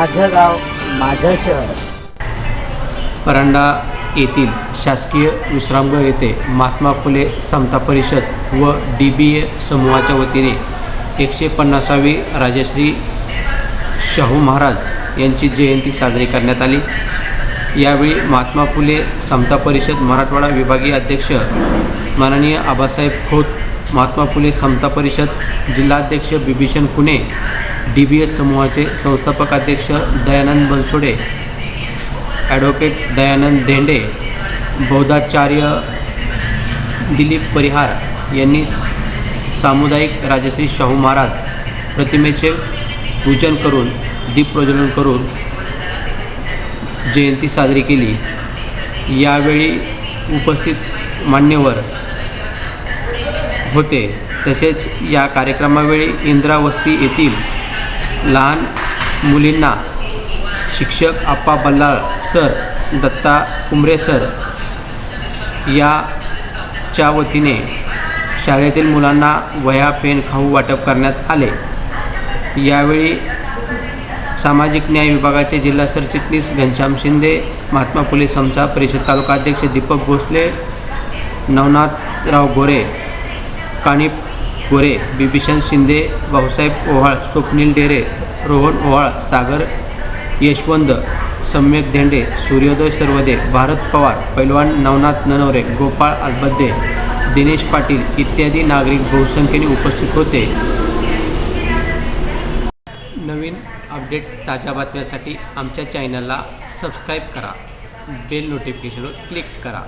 माझं गाव माझं शहर. परांडा येथील शासकीय विश्रामगृह येथे महात्मा फुले समता परिषद व डी बी ए समूहाच्या वतीने एकशे पन्नासावी राजश्री शाहू महाराज यांची जयंती साजरी करण्यात आली. यावेळी महात्मा फुले समता परिषद मराठवाडा विभागीय अध्यक्ष माननीय आबासाहेब खोत महात्मा फुले समता परिषद जिल्हाध्यक्ष Bibhishan Kune D B S समूहाचे संस्थापक अध्यक्ष दयानंद बनसोडे ॲडव्होकेट दयानंद धेंडे बौद्धाचार्य दिलीप परिहार यांनी सामुदायिक राजश्री शाहू महाराज प्रतिमेचे पूजन करून दीप प्रज्वलन करून जयंती साजरी केली. यावेळी उपस्थित मान्यवर होते. तसेच या कार्यक्रमावेळी इंद्रावस्ती येथील लहान मुलींना शिक्षक आप्पा बल्लाळ सर दत्ता कुंबरे सर याच्या वतीने शाळेतील मुलांना वह्या पेन खाऊ वाटप करण्यात आले. यावेळी सामाजिक न्याय विभागाचे जिल्हा सरचिटणीस घनश्याम शिंदे महात्मा फुले समता परिषद तालुका अध्यक्ष दीपक भोसले नवनाथराव गोरे कानिप गोरे बिभीषण शिंदे भाऊसाहेब ओहाळ स्वप्नील डेरे रोहन ओहाळ सागर यशवंत सम्यक धेंडे सूर्योदय सर्वदे भारत पवार पैलवान नवनाथ ननवरे गोपाळ अलबद्दे दिनेश पाटील इत्यादी नागरिक बहुसंख्येने उपस्थित होते. नवीन अपडेट ताज्या बातम्यासाठी आमच्या चॅनलला सबस्क्राईब करा. बेल नोटिफिकेशनवर क्लिक करा.